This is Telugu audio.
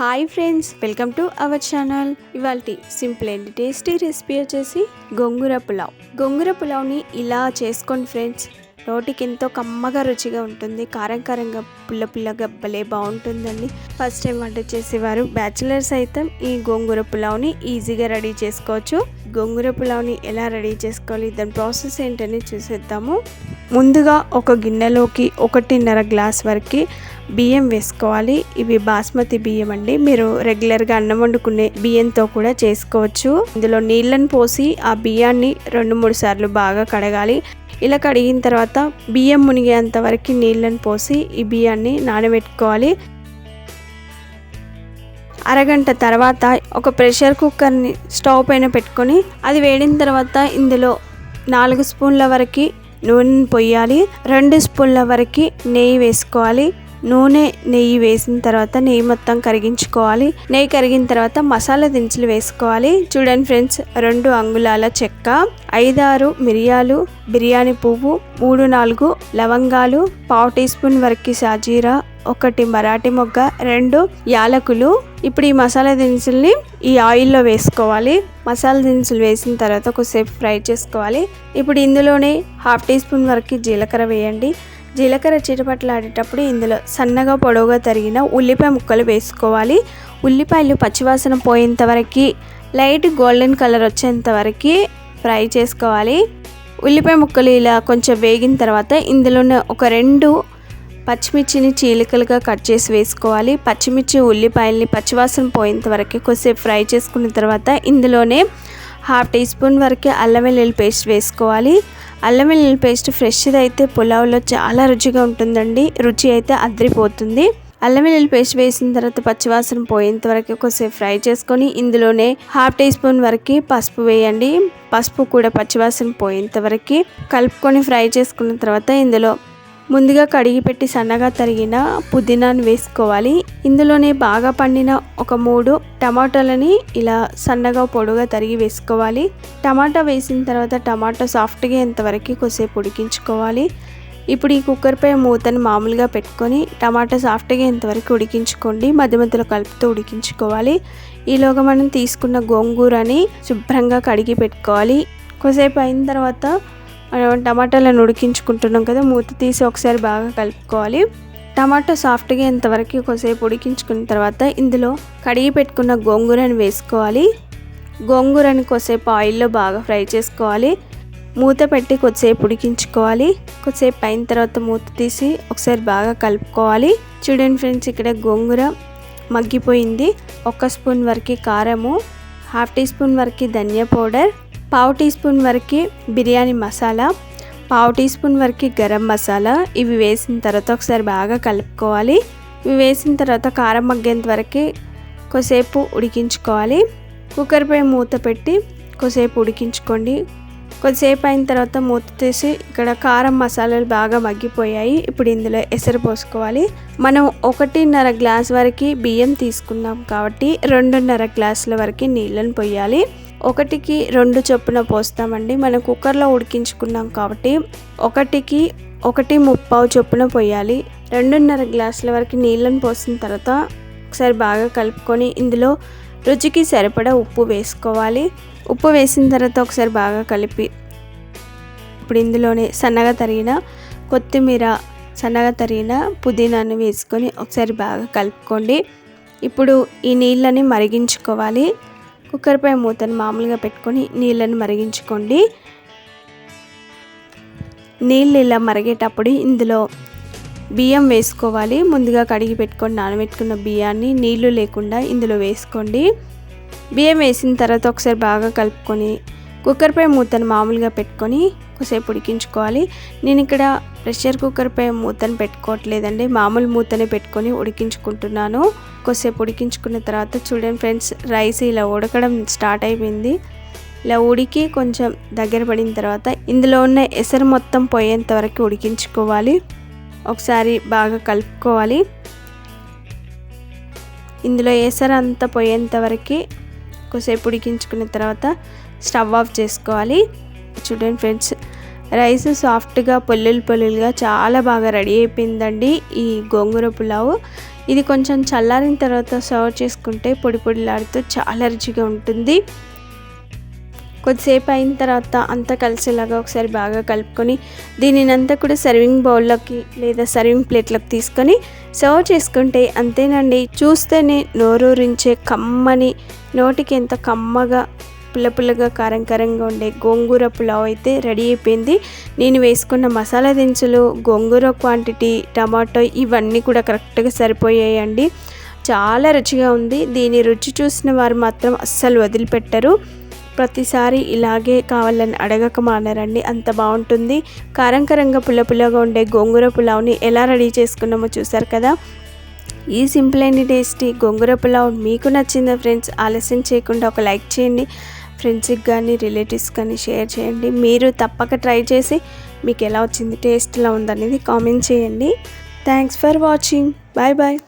Hi friends welcome to our channel. ఇవాళ సింపుల్ అండ్ టేస్టీ రెసిపీ వచ్చేసి గోంగూర పులావ్. గోంగూర పులావ్ని ఇలా చేసుకోండి ఫ్రెండ్స్. నోటికి ఎంతో కమ్మగా రుచిగా ఉంటుంది. కారం కారంగా పుల్ల పుల్లగా భలే బాగుంటుందండి. ఫస్ట్ టైం వంట చేసేవారు బ్యాచిలర్స్ అయితే ఈ గోంగూర పులావ్ని ఈజీగా రెడీ చేసుకోవచ్చు. గోంగూర పులావ్ని ఎలా రెడీ చేసుకోవాలి దాని ప్రాసెస్ ఏంటని చూసేద్దాము. ముందుగా ఒక గిన్నెలోకి ఒకటిన్నర గ్లాస్ వరకు బియ్యం వేసుకోవాలి. ఇవి బాస్మతి బియ్యం అండి. మీరు రెగ్యులర్గా అన్నం వండుకునే బియ్యంతో కూడా చేసుకోవచ్చు. ఇందులో నీళ్ళని పోసి ఆ బియ్యాన్ని రెండు మూడు సార్లు బాగా కడగాలి. ఇలా కడిగిన తర్వాత బియ్యం మునిగేంత వరకు నీళ్ళని పోసి ఈ బియ్యాన్ని నానబెట్టుకోవాలి. అరగంట తర్వాత ఒక ప్రెషర్ కుక్కర్ని స్టవ్ పైన పెట్టుకొని అది వేడిన తర్వాత ఇందులో నాలుగు స్పూన్ల వరకు నూనె పొయ్యాలి రెండు స్పూన్ల వరకు నెయ్యి వేసుకోవాలి నూనె నెయ్యి వేసిన తర్వాత నెయ్యి మొత్తం కరిగించుకోవాలి. నెయ్యి కరిగిన తర్వాత మసాలా దినుసులు వేసుకోవాలి. చూడండి ఫ్రెండ్స్ రెండు అంగుళాల చెక్క ఐదారు మిరియాలు బిర్యానీ పువ్వు మూడు నాలుగు లవంగాలు పావు టీ స్పూన్ వరకు సాజీరా ఒకటి మరాఠీ మొగ్గ రెండు యాలకులు. ఇప్పుడు ఈ మసాలా దినుసుల్ని ఈ ఆయిల్లో వేసుకోవాలి. మసాలా దినుసులు వేసిన తర్వాత ఒకసేపు ఫ్రై చేసుకోవాలి. ఇప్పుడు ఇందులోనే హాఫ్ టీ స్పూన్ వరకు జీలకర్ర వేయండి. జీలకర్ర చిటపట్లాడేటప్పుడు ఇందులో సన్నగా పొడవుగా తరిగిన ఉల్లిపాయ ముక్కలు వేసుకోవాలి. ఉల్లిపాయలు పచ్చివాసన పోయేంత వరకు లైట్ గోల్డెన్ కలర్ వచ్చేంత వరకు ఫ్రై చేసుకోవాలి. ఉల్లిపాయ ముక్కలు ఇలా కొంచెం వేగిన తర్వాత ఇందులోనే ఒక రెండు పచ్చిమిర్చిని చీలికలుగా కట్ చేసి వేసుకోవాలి. పచ్చిమిర్చి ఉల్లిపాయల్ని పచ్చివాసన పోయేంత వరకు కొద్దిసేపు ఫ్రై చేసుకున్న తర్వాత ఇందులోనే హాఫ్ టీ స్పూన్ వరకు అల్లం వెల్లుల్లి పేస్ట్ వేసుకోవాలి. అల్లం వెల్లుల్లి పేస్ట్ ఫ్రెష్ది అయితే పులావ్లో చాలా రుచిగా ఉంటుందండి. రుచి అయితే అద్రిపోతుంది. అల్లం వెల్లుల్లి పేస్ట్ వేసిన తర్వాత పచ్చివాసన పోయేంత వరకు ఒకసేపు ఫ్రై చేసుకొని ఇందులోనే హాఫ్ టీ స్పూన్ వరకు పసుపు వేయండి. పసుపు కూడా పచ్చివాసన పోయేంత వరకు కలుపుకొని ఫ్రై చేసుకున్న తర్వాత ఇందులో ముందుగా కడిగి పెట్టి సన్నగా తరిగిన పుదీనాను వేసుకోవాలి. ఇందులోనే బాగా పండిన ఒక మూడు టమాటాలని ఇలా సన్నగా పొడుగా తరిగి వేసుకోవాలి. టమాటా వేసిన తర్వాత టమాటా సాఫ్ట్గా ఎంతవరకు కొద్దిసేపు ఉడికించుకోవాలి. ఇప్పుడు ఈ కుక్కర్పై మూతను మామూలుగా పెట్టుకొని టమాటా సాఫ్ట్గా ఎంతవరకు ఉడికించుకోండి. మధ్య మధ్యలో కలుపుతూ ఉడికించుకోవాలి. ఈలోగా మనం తీసుకున్న గోంగూరని శుభ్రంగా కడిగి పెట్టుకోవాలి. కొద్దిసేపు అయిన తర్వాత మనం టమాటాలను ఉడికించుకుంటున్నాం కదా మూత తీసి ఒకసారి బాగా కలుపుకోవాలి. టమాటో సాఫ్ట్గా ఇంతవరకు కొద్దిసేపు ఉడికించుకున్న తర్వాత ఇందులో కడిగి పెట్టుకున్న గోంగూరను వేసుకోవాలి. గోంగూరని కొద్దిసేపు ఆయిల్లో బాగా ఫ్రై చేసుకోవాలి. మూత పెట్టి కొద్దిసేపు ఉడికించుకోవాలి. కొద్దిసేపు అయిన తర్వాత మూత తీసి ఒకసారి బాగా కలుపుకోవాలి. చూడండి ఫ్రెండ్స్ ఇక్కడ గోంగూర మగ్గిపోయింది. ఒక స్పూన్ వరకు కారము హాఫ్ టీ స్పూన్ వరకు ధనియా పౌడర్ పావు టీ స్పూన్ వరకు బిర్యానీ మసాలా పావు టీ స్పూన్ వరకు గరం మసాలా. ఇవి వేసిన తర్వాత ఒకసారి బాగా కలుపుకోవాలి. ఇవి వేసిన తర్వాత కారం మగ్గేంత వరకు కొసేపు ఉడికించుకోవాలి. కుక్కర్పై మూత పెట్టి కొసేపు ఉడికించుకోండి. కొద్దిసేపు అయిన తర్వాత మూత తీసి ఇక్కడ కారం మసాలాలు బాగా మగ్గిపోయాయి. ఇప్పుడు ఇందులో ఎసరు పోసుకోవాలి. మనం ఒకటిన్నర గ్లాస్ వరకు బియ్యం తీసుకున్నాం కాబట్టి రెండున్నర గ్లాసుల వరకు నీళ్ళని పోయాలి. ఒకటికి రెండు చొప్పున పోస్తామండి. మనం కుక్కర్లో ఉడికించుకున్నాం కాబట్టి ఒకటికి ఒకటి ముప్పావు చొప్పున పోయాలి. రెండున్నర గ్లాసుల వరకు నీళ్ళని పోసిన తర్వాత ఒకసారి బాగా కలుపుకొని ఇందులో రుచికి సరిపడా ఉప్పు వేసుకోవాలి. ఉప్పు వేసిన తర్వాత ఒకసారి బాగా కలిపి ఇప్పుడు ఇందులోనే సన్నగా తరిగిన కొత్తిమీర సన్నగా తరిగిన పుదీనాను వేసుకొని ఒకసారి బాగా కలుపుకోండి. ఇప్పుడు ఈ నీళ్ళని మరిగించుకోవాలి. కుక్కర్పై మూతను మామూలుగా పెట్టుకొని నీళ్ళని మరిగించుకోండి. నీళ్ళు ఇలా మరిగేటప్పుడు ఇందులో బియ్యం వేసుకోవాలి. ముందుగా కడిగి పెట్టుకొని నానబెట్టుకున్న బియ్యాన్ని నీళ్ళు లేకుండా ఇందులో వేసుకోండి. బియ్యం వేసిన తర్వాత ఒకసారి బాగా కలుపుకొని కుక్కర్పై మూతను మామూలుగా పెట్టుకొని కొసేపు ఉడికించుకోవాలి. నేను ఇక్కడ ప్రెషర్ కుక్కర్పై మూతను పెట్టుకోవట్లేదండి. మామూలు మూతనే పెట్టుకొని ఉడికించుకుంటున్నాను. కొసేపు ఉడికించుకున్న తర్వాత చూడండి ఫ్రెండ్స్ రైస్ ఇలా ఉడకడం స్టార్ట్ అయిపోయింది. ఇలా ఉడికి కొంచెం దగ్గర పడిన తర్వాత ఇందులో ఉన్న ఎసరు మొత్తం పోయేంత వరకు ఉడికించుకోవాలి. ఒకసారి బాగా కలుపుకోవాలి. ఇందులో ఎసరు అంతా పోయేంత వరకు కొద్దిసేపు ఉడికించుకున్న తర్వాత స్టవ్ ఆఫ్ చేసుకోవాలి. చూడండి ఫ్రెండ్స్ రైస్ సాఫ్ట్గా పొల్లులు పొల్లులుగా చాలా బాగా రెడీ అయిపోయిందండి ఈ గోంగూర పులావు. ఇది కొంచెం చల్లారిన తర్వాత సర్వ్ చేసుకుంటే పొడి పొడిలాడుతూ చాలా రుచిగా ఉంటుంది. కొద్దిసేపు అయిన తర్వాత అంతా కలిసేలాగా ఒకసారి బాగా కలుపుకొని దీనిని అంతా కూడా సర్వింగ్ బౌల్లోకి లేదా సర్వింగ్ ప్లేట్లోకి తీసుకొని సర్వ్ చేసుకుంటే అంతేనండి. చూస్తేనే నోరూరించే కమ్మని నోటికి ఎంత కమ్మగా పుల్ల పుల్లగా కారం కారంగా ఉండే గోంగూర పులావ్ అయితే రెడీ అయిపోయింది. నేను వేసుకున్న మసాలా దినుసులు గోంగూర క్వాంటిటీ టమాటో ఇవన్నీ కూడా కరెక్ట్గా సరిపోయాయండి. చాలా రుచిగా ఉంది. దీని రుచి చూసిన వారు మాత్రం అస్సలు వదిలిపెట్టరు. ప్రతిసారి ఇలాగే కావాలని అడగక మానరండి. అంత బాగుంటుంది. కారం కారంగా పుల్ల పుల్లగా ఉండే గోంగూర పులావ్ని ఎలా రెడీ చేసుకున్నామో చూసారు కదా? ఈ simple and tasty gongura pulao మీకు నచ్చిందా ఫ్రెండ్స్? ఆలస్యం చేయకుండా ఒక లైక్ చేయండి. ఫ్రెండ్స్కి కానీ రిలేటివ్స్ కానీ షేర్ చేయండి. మీరు తప్పక ట్రై చేసి మీకు ఎలా వచ్చింది టేస్ట్ ఎలా ఉందనేది కామెంట్ చేయండి. Thanks for watching. Bye bye.